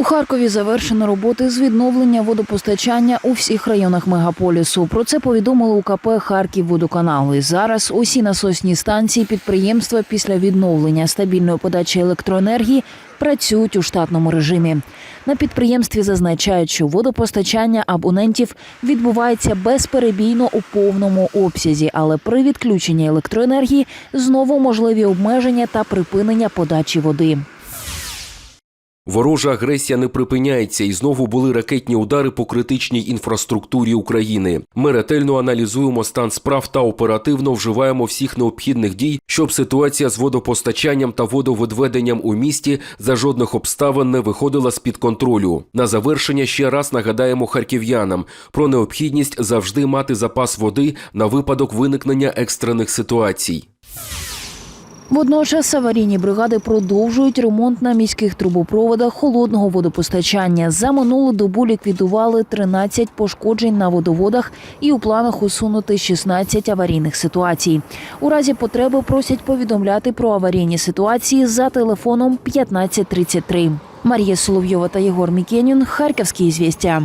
У Харкові завершено роботи з відновлення водопостачання у всіх районах мегаполісу. Про це повідомили у КП Харківводоканал. І зараз усі насосні станції підприємства після відновлення стабільної подачі електроенергії працюють у штатному режимі. На підприємстві зазначають, що водопостачання абонентів відбувається безперебійно у повному обсязі, але при відключенні електроенергії знову можливі обмеження та припинення подачі води. Ворожа агресія не припиняється, і знову були ракетні удари по критичній інфраструктурі України. Ми ретельно аналізуємо стан справ та оперативно вживаємо всіх необхідних дій, щоб ситуація з водопостачанням та водовідведенням у місті за жодних обставин не виходила з під контролю. На завершення ще раз нагадаємо харків'янам про необхідність завжди мати запас води на випадок виникнення екстрених ситуацій. Водночас аварійні бригади продовжують ремонт на міських трубопроводах холодного водопостачання. За минулу добу ліквідували 13 пошкоджень на водоводах і у планах усунути 16 аварійних ситуацій. У разі потреби просять повідомляти про аварійні ситуації за телефоном 1533. Марія Соловйова та Єгор Мікенін. Харківські звістя.